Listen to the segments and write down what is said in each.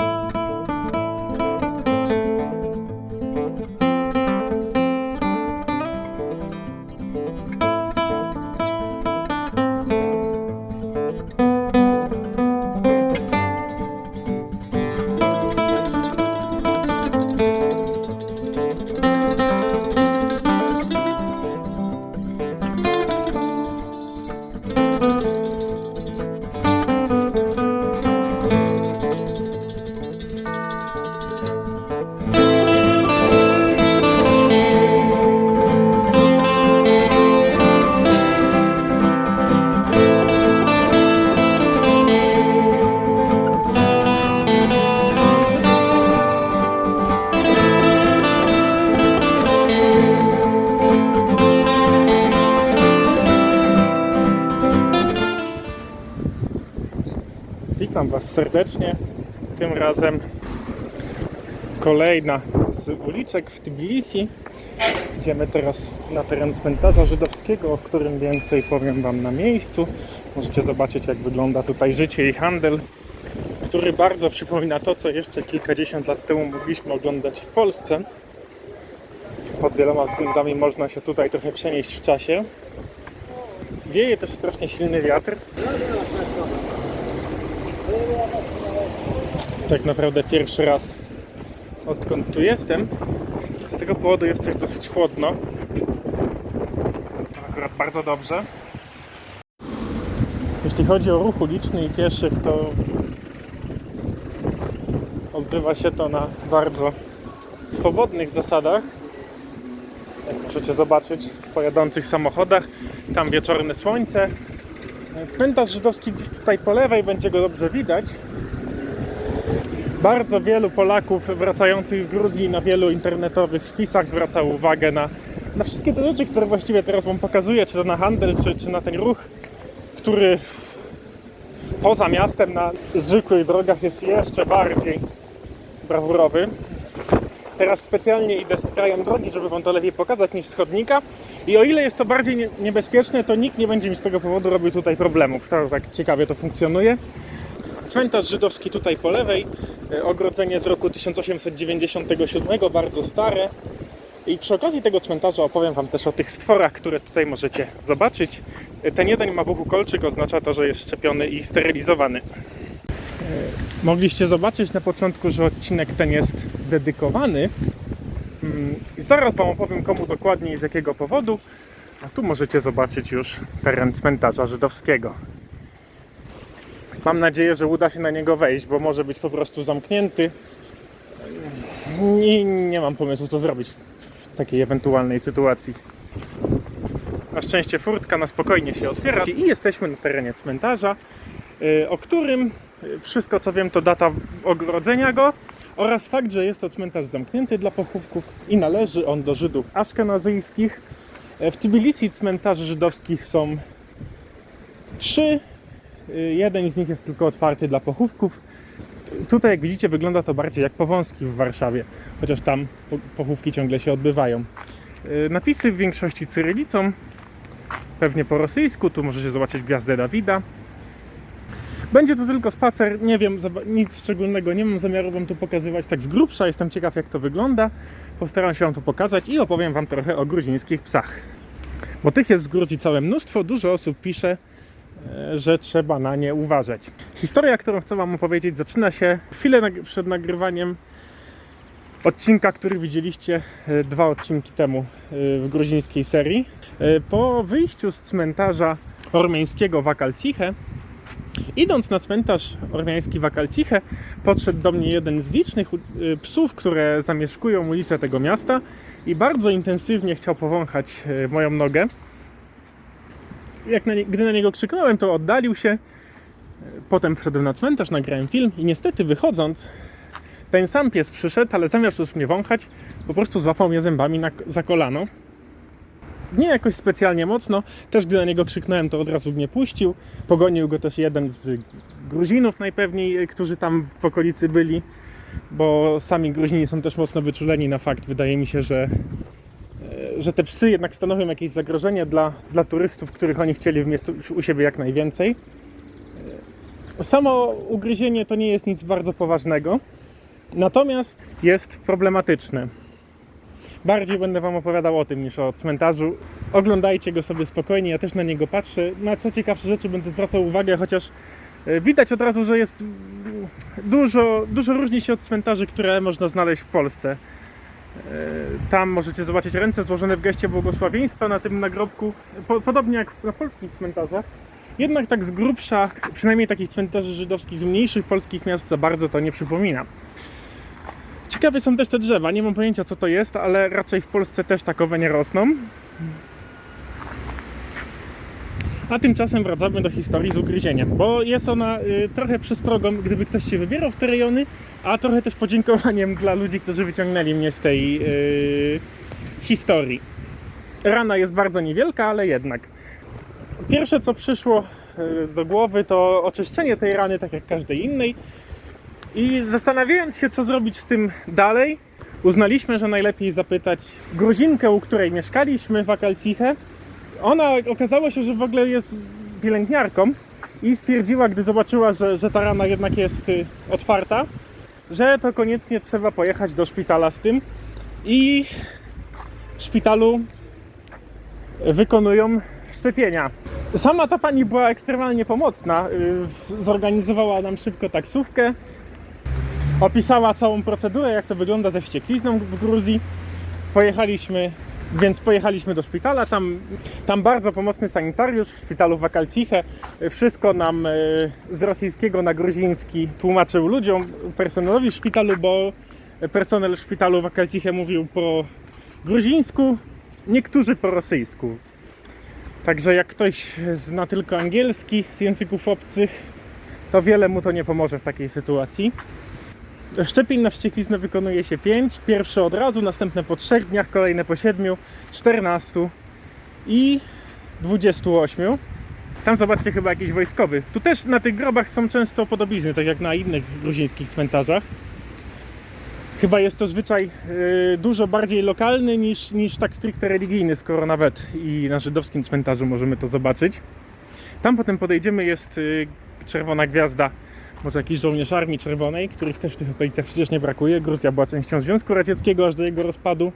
Música Witam Was serdecznie. Tym razem kolejna z uliczek w Tbilisi. Idziemy teraz na teren cmentarza żydowskiego, o którym więcej powiem Wam na miejscu. Możecie zobaczyć, jak wygląda tutaj życie i handel, który bardzo przypomina to, co jeszcze kilkadziesiąt lat temu mogliśmy oglądać w Polsce. Pod wieloma względami można się tutaj trochę przenieść w czasie. Wieje też strasznie silny wiatr, tak naprawdę pierwszy raz odkąd tu jestem. Z tego powodu jest też dosyć chłodno. To akurat bardzo dobrze. Jeśli chodzi o ruch uliczny i pieszych, to odbywa się to na bardzo swobodnych zasadach. Jak możecie zobaczyć po jadących samochodach, tam wieczorne słońce. Cmentarz żydowski gdzieś tutaj po lewej będzie go dobrze widać. Bardzo wielu Polaków wracających z Gruzji na wielu internetowych wpisach zwracało uwagę na, na wszystkie te rzeczy, które właściwie teraz Wam pokazuję, czy to na handel, czy, czy na ten ruch, który poza miastem na zwykłych drogach jest jeszcze bardziej brawurowy. Teraz specjalnie idę z krajem drogi, żeby Wam to lepiej pokazać niż z chodnika. I o ile jest to bardziej nie- niebezpieczne, to nikt nie będzie mi z tego powodu robił tutaj problemów. To tak ciekawie to funkcjonuje. Cmentarz żydowski tutaj po lewej, ogrodzenie z roku 1897, bardzo stare. I przy okazji tego cmentarza opowiem Wam też o tych stworach, które tutaj możecie zobaczyć. E, Ten jeden ma w uchu kolczyk, oznacza to, że jest szczepiony i sterylizowany. E, Mogliście zobaczyć na początku, że odcinek ten jest dedykowany. Mm, zaraz Wam opowiem komu dokładnie i z jakiego powodu. A tu możecie zobaczyć już teren cmentarza żydowskiego. Mam nadzieję, że uda się na niego wejść, bo może być po prostu zamknięty. I nie mam pomysłu, co zrobić w takiej ewentualnej sytuacji. Na szczęście furtka na spokojnie się otwiera i jesteśmy na terenie cmentarza, y, o którym y, wszystko co wiem to data ogrodzenia go oraz fakt, że jest to cmentarz zamknięty dla pochówków i należy on do Żydów aszkenazyjskich. E, W Tbilisi cmentarzy żydowskich są trzy Y, Jeden z nich jest tylko otwarty dla pochówków. Tutaj, jak widzicie, wygląda to bardziej jak powązki w Warszawie, chociaż tam po- pochówki ciągle się odbywają. Y, Napisy w większości cyrylicą, pewnie po rosyjsku. Tu możecie zobaczyć gwiazdę Dawida. Będzie to tylko spacer, nie wiem, nic szczególnego, nie mam zamiaru Wam tu pokazywać tak z grubsza. Jestem ciekaw, jak to wygląda. Postaram się Wam to pokazać i opowiem Wam trochę o gruzińskich psach. Bo tych jest w Gruzji całe mnóstwo. Dużo osób pisze, e, że trzeba na nie uważać. Historia, którą chcę Wam opowiedzieć, zaczyna się chwilę przed nagrywaniem odcinka, który widzieliście e, dwa odcinki temu e, w gruzińskiej serii. E, Po wyjściu z cmentarza ormiańskiego w Akalciche, idąc na cmentarz ormiański w Akalciche, podszedł do mnie jeden z licznych e, psów, które zamieszkują ulice tego miasta i bardzo intensywnie chciał powąchać e, moją nogę jak na nie, gdy na niego krzyknąłem, to oddalił się. Potem wszedłem na cmentarz, nagrałem film i niestety wychodząc, ten sam pies przyszedł, ale zamiast już mnie wąchać, po prostu złapał mnie zębami na, za kolano. Nie jakoś specjalnie mocno, też gdy na niego krzyknąłem, to od razu mnie puścił. Pogonił go też jeden z Gruzinów najpewniej, którzy tam w okolicy byli, bo sami Gruzini są też mocno wyczuleni na fakt, wydaje mi się, że że te psy jednak stanowią jakieś zagrożenie dla, dla turystów, których oni chcieli w miestu, u siebie jak najwięcej. Samo ugryzienie to nie jest nic bardzo poważnego, natomiast jest problematyczne. Bardziej będę Wam opowiadał o tym niż o cmentarzu. Oglądajcie go sobie spokojnie, ja też na niego patrzę. Na co ciekawsze rzeczy będę zwracał uwagę, chociaż e, widać od razu, że jest dużo, dużo różni się od cmentarzy, które można znaleźć w Polsce. E, Tam możecie zobaczyć ręce złożone w geście błogosławieństwa na tym nagrobku, po, podobnie jak na polskich cmentarzach. Jednak tak z grubsza, przynajmniej takich cmentarzy żydowskich z mniejszych polskich miast za bardzo to nie przypomina. Ciekawe są też te drzewa. Nie mam pojęcia co to jest, ale raczej w Polsce też takowe nie rosną. A tymczasem wracamy do historii z ugryzieniem, bo jest ona y, trochę przestrogą, gdyby ktoś się wybierał w te rejony, a trochę też podziękowaniem dla ludzi, którzy wyciągnęli mnie z tej y, historii. Rana jest bardzo niewielka, ale jednak. Pierwsze co przyszło y, do głowy to oczyszczenie tej rany, tak jak każdej innej. I zastanawiając się, co zrobić z tym dalej, uznaliśmy, że najlepiej zapytać Gruzinkę, u której mieszkaliśmy w Akalciche. Ona okazało się, że w ogóle jest pielęgniarką i stwierdziła, gdy zobaczyła, że, że ta rana jednak jest y, otwarta, że to koniecznie trzeba pojechać do szpitala z tym i w szpitalu wykonują szczepienia. Sama ta pani była ekstremalnie pomocna. y, Zorganizowała nam szybko taksówkę, opisała całą procedurę, jak to wygląda ze wścieklizną w Gruzji. Pojechaliśmy, więc pojechaliśmy do szpitala. Tam, tam bardzo pomocny sanitariusz w szpitalu w Akalciche wszystko nam e, z rosyjskiego na gruziński tłumaczył ludziom, personelowi szpitalu, bo personel szpitalu w Akalciche mówił po gruzińsku, niektórzy po rosyjsku. Także jak ktoś zna tylko angielski z języków obcych, to wiele mu to nie pomoże w takiej sytuacji. Szczepień na wściekliznę wykonuje się 5. Pierwsze od razu, następne po 3 dniach, kolejne po 7, 14 i 28. Tam zobaczcie chyba jakiś wojskowy. Tu też na tych grobach są często podobizny, tak jak na innych gruzińskich cmentarzach. Chyba jest to zwyczaj y, dużo bardziej lokalny niż, niż tak stricte religijny, skoro nawet i na żydowskim cmentarzu możemy to zobaczyć. Tam potem podejdziemy, jest y, czerwona gwiazda może jakiś żołnierz Armii Czerwonej, których też w tych okolicach przecież nie brakuje. Gruzja była częścią Związku Radzieckiego aż do jego rozpadu.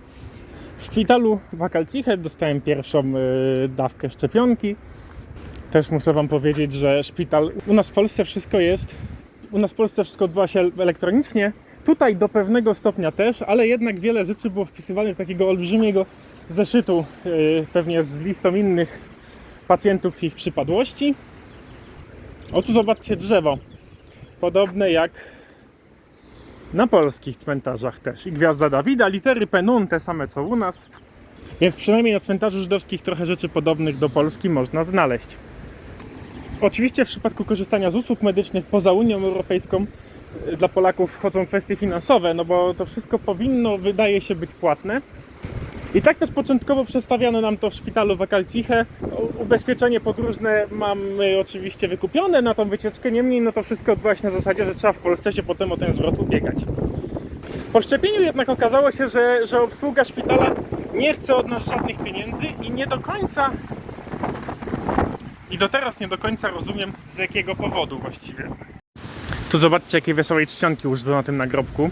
W szpitalu w Akalciche dostałem pierwszą y, dawkę szczepionki. Też muszę Wam powiedzieć, że szpital... U nas w Polsce wszystko jest... U nas w Polsce wszystko odbywa się elektronicznie. Tutaj do pewnego stopnia też, ale jednak wiele rzeczy było wpisywanych do takiego olbrzymiego zeszytu, y, pewnie z listą innych pacjentów ich przypadłości. O tu zobaczcie drzewo podobne jak na polskich cmentarzach też. I Gwiazda Dawida, litery Penun te same co u nas. Więc przynajmniej na cmentarzu żydowskich trochę rzeczy podobnych do Polski można znaleźć. Oczywiście w przypadku korzystania z usług medycznych poza Unią Europejską y, dla Polaków wchodzą kwestie finansowe, no bo to wszystko powinno, wydaje się, być płatne. I tak też początkowo przedstawiano nam to w szpitalu w Akalciche. U- Ubezpieczenie podróżne mamy oczywiście wykupione na tą wycieczkę, niemniej no to wszystko odbywa się na zasadzie, że trzeba w Polsce się potem o ten zwrot ubiegać. Po szczepieniu jednak okazało się, że, że obsługa szpitala nie chce od nas żadnych pieniędzy i nie do końca i do teraz nie do końca rozumiem z jakiego powodu właściwie. Tu zobaczcie jakie wesołej czcionki użyto na tym nagrobku.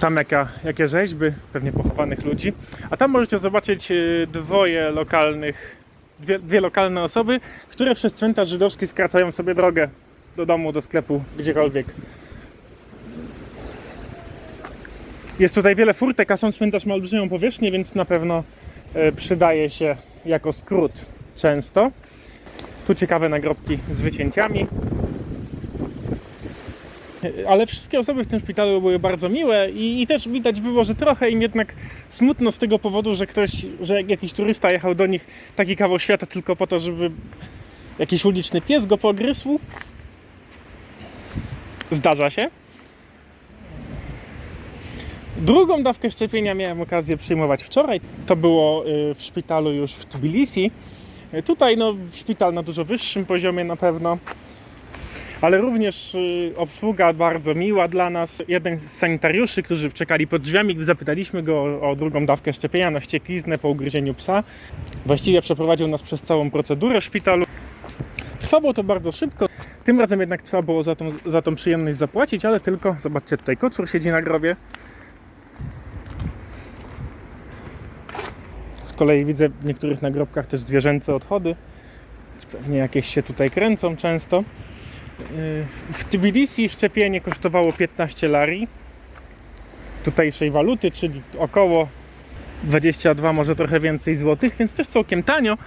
Tam jaka, jakie rzeźby, pewnie pochowanych ludzi. A tam możecie zobaczyć y, dwoje lokalnych, dwie, dwie lokalne osoby, które przez cmentarz żydowski skracają sobie drogę do domu, do sklepu, gdziekolwiek. Jest tutaj wiele furtek, a sam cmentarz ma olbrzymią powierzchnię, więc na pewno e, przydaje się jako skrót często. Tu ciekawe nagrobki z wycięciami. Ale wszystkie osoby w tym szpitalu były bardzo miłe i, i też widać było, że trochę im jednak smutno z tego powodu, że ktoś, że jakiś turysta jechał do nich taki kawał świata tylko po to, żeby jakiś uliczny pies go pogryzł. Zdarza się. Drugą dawkę szczepienia miałem okazję przyjmować wczoraj. To było y, w szpitalu już w Tbilisi. Y, Tutaj no, szpital na dużo wyższym poziomie na pewno. Ale również y, obsługa bardzo miła dla nas. Jeden z sanitariuszy, którzy czekali pod drzwiami, gdy zapytaliśmy go o, drugą dawkę szczepienia na wściekliznę po ugryzieniu psa, właściwie przeprowadził nas przez całą procedurę w szpitalu. Trwało to bardzo szybko. Tym razem jednak trzeba było za tą, za tą przyjemność zapłacić, ale tylko, zobaczcie, tutaj kocur siedzi na grobie. Z kolei widzę w niektórych nagrobkach też zwierzęce odchody. Pewnie jakieś się tutaj kręcą często. Yy, W Tbilisi szczepienie kosztowało 15 lari tutejszej waluty, czyli około 22, może trochę więcej złotych, więc też całkiem tanio.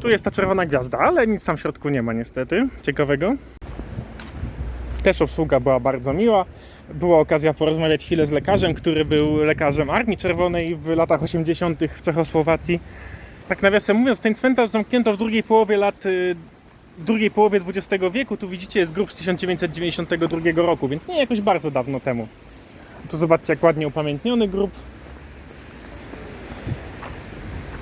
Tu jest ta czerwona gwiazda, ale nic tam w środku nie ma niestety ciekawego. Też obsługa była bardzo miła. Była okazja porozmawiać chwilę z lekarzem, który był lekarzem Armii Czerwonej w latach 80. w Czechosłowacji. Tak nawiasem mówiąc, ten cmentarz zamknięto w drugiej połowie lat, y, drugiej połowie XX wieku. Tu widzicie jest grób z 1992 roku, więc nie jakoś bardzo dawno temu. Tu zobaczcie jak ładnie upamiętniony grób.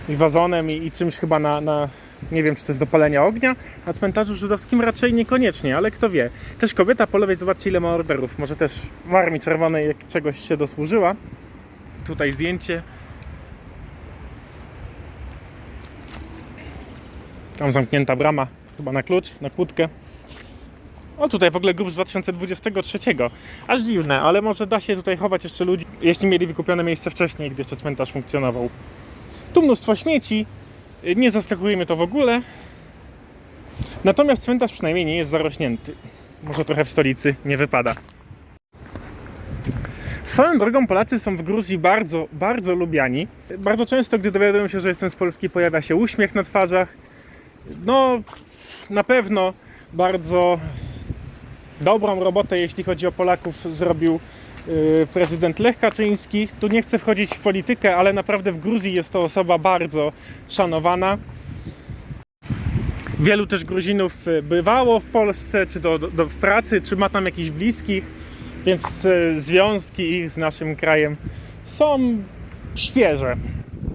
I wazonem i, i czymś chyba na, na, nie wiem czy to jest do palenia ognia. Na cmentarzu żydowskim raczej niekoniecznie, ale kto wie. Też kobieta po lewej, zobaczcie ile ma orderów. Może też w Armii Czerwonej jak czegoś się dosłużyła. Tutaj zdjęcie. Tam zamknięta brama, chyba na klucz, na kłódkę. O, tutaj w ogóle grób z 2023. Aż dziwne, ale może da się tutaj chować jeszcze ludzi, jeśli mieli wykupione miejsce wcześniej, gdy jeszcze cmentarz funkcjonował. Tu mnóstwo śmieci, nie zaskakuje mnie to w ogóle. Natomiast cmentarz przynajmniej nie jest zarośnięty. Może trochę w stolicy nie wypada. Swoją drogą Polacy są w Gruzji bardzo, bardzo lubiani. Bardzo często, gdy dowiadują się, że jestem z Polski, pojawia się uśmiech na twarzach. No, na pewno bardzo dobrą robotę, jeśli chodzi o Polaków, zrobił yy, prezydent Lech Kaczyński. Tu nie chcę wchodzić w politykę, ale naprawdę w Gruzji jest to osoba bardzo szanowana. Wielu też Gruzinów y, bywało w Polsce, czy do, do, w pracy, czy ma tam jakichś bliskich, więc y, związki ich z naszym krajem są świeże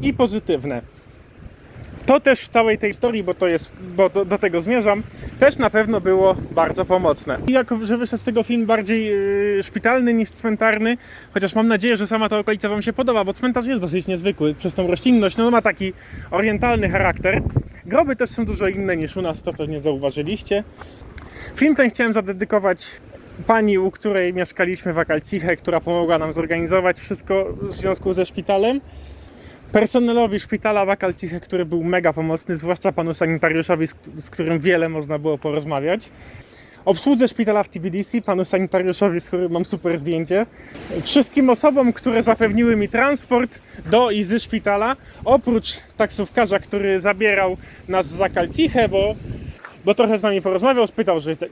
i pozytywne to też w całej tej historii, bo to jest, bo do, do tego zmierzam, też na pewno było bardzo pomocne. I jako, że wyszedł z tego film bardziej yy, szpitalny niż cmentarny, chociaż mam nadzieję, że sama ta okolica Wam się podoba, bo cmentarz jest dosyć niezwykły przez tą roślinność, no ma taki orientalny charakter. Groby też są dużo inne niż u nas, to pewnie zauważyliście. Film ten chciałem zadedykować pani, u której mieszkaliśmy w Akalciche, która pomogła nam zorganizować wszystko w związku ze szpitalem personelowi szpitala Wakalciche, który był mega pomocny, zwłaszcza panu sanitariuszowi, z, którym wiele można było porozmawiać. Obsłudze szpitala w Tbilisi, panu sanitariuszowi, z którym mam super zdjęcie. Wszystkim osobom, które zapewniły mi transport do i z szpitala, oprócz taksówkarza, który zabierał nas z Zakalciche, bo bo trochę z nami porozmawiał, spytał że jest,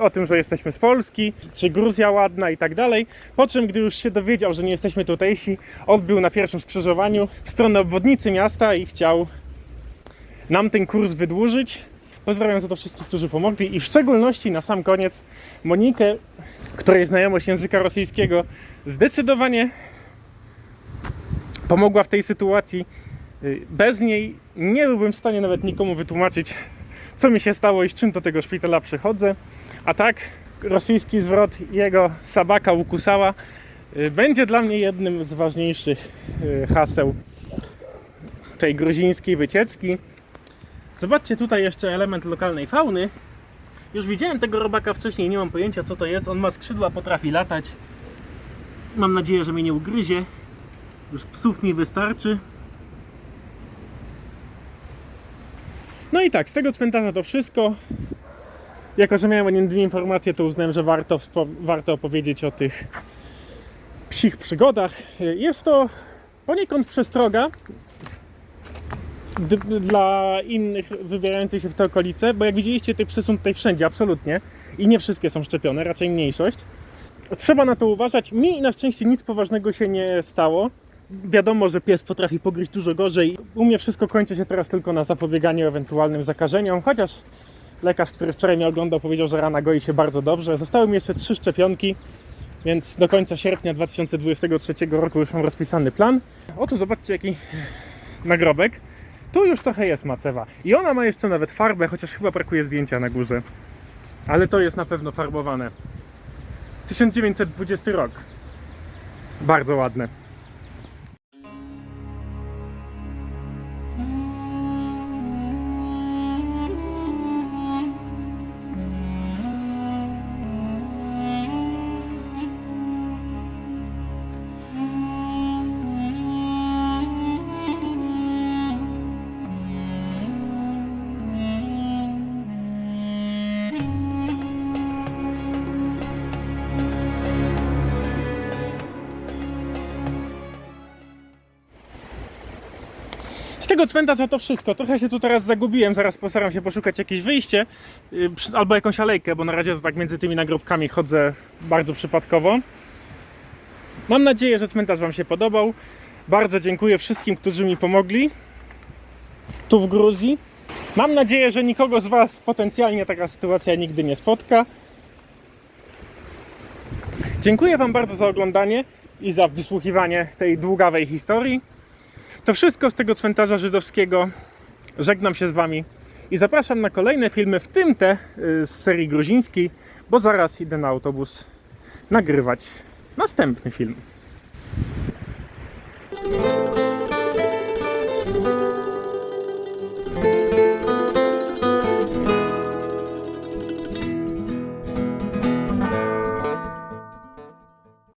o tym, że jesteśmy z Polski, czy Gruzja ładna i tak dalej. Po czym, gdy już się dowiedział, że nie jesteśmy tutejsi, odbył na pierwszym skrzyżowaniu w stronę obwodnicy miasta i chciał nam ten kurs wydłużyć. Pozdrawiam za to wszystkich, którzy pomogli i w szczególności na sam koniec Monikę, której znajomość języka rosyjskiego zdecydowanie pomogła w tej sytuacji. Bez niej nie byłbym w stanie nawet nikomu wytłumaczyć, co mi się stało i z czym do tego szpitala przychodzę. A tak, rosyjski zwrot jego sabaka ukusała y, będzie dla mnie jednym z ważniejszych y, haseł tej gruzińskiej wycieczki. Zobaczcie tutaj jeszcze element lokalnej fauny. Już widziałem tego robaka wcześniej, nie mam pojęcia co to jest. On ma skrzydła, potrafi latać. Mam nadzieję, że mnie nie ugryzie. Już psów mi wystarczy. No i tak, z tego cmentarza to wszystko. Jako, że miałem o nim dwie informacje, to uznałem, że warto, warto opowiedzieć o tych psich przygodach. Jest to poniekąd przestroga dla innych wybierających się w te okolice, bo jak widzieliście, tych psy są tutaj wszędzie, absolutnie. I nie wszystkie są szczepione, raczej mniejszość. Trzeba na to uważać. Mi na szczęście nic poważnego się nie stało. Wiadomo, że pies potrafi pogryźć dużo gorzej. U mnie wszystko kończy się teraz tylko na zapobieganiu ewentualnym zakażeniom, chociaż lekarz, który wczoraj mnie oglądał, powiedział, że rana goi się bardzo dobrze. Zostały mi jeszcze trzy szczepionki, więc do końca sierpnia 2023 roku już mam rozpisany plan. O tu zobaczcie jaki nagrobek. Tu już trochę jest macewa. I ona ma jeszcze nawet farbę, chociaż chyba brakuje zdjęcia na górze. Ale to jest na pewno farbowane. 1920 rok. Bardzo ładne. Tego cmentarza to wszystko. Trochę się tu teraz zagubiłem. Zaraz postaram się poszukać jakieś wyjście przy- albo jakąś alejkę, bo na razie to tak między tymi nagrobkami chodzę bardzo przypadkowo. Mam nadzieję, że cmentarz Wam się podobał. Bardzo dziękuję wszystkim, którzy mi pomogli tu w Gruzji. Mam nadzieję, że nikogo z Was potencjalnie taka sytuacja nigdy nie spotka. Dziękuję Wam bardzo za oglądanie i za wysłuchiwanie tej długawej historii. To wszystko z tego cmentarza żydowskiego. Żegnam się z Wami i zapraszam na kolejne filmy, w tym te y, z serii gruzińskiej, bo zaraz idę na autobus nagrywać następny film.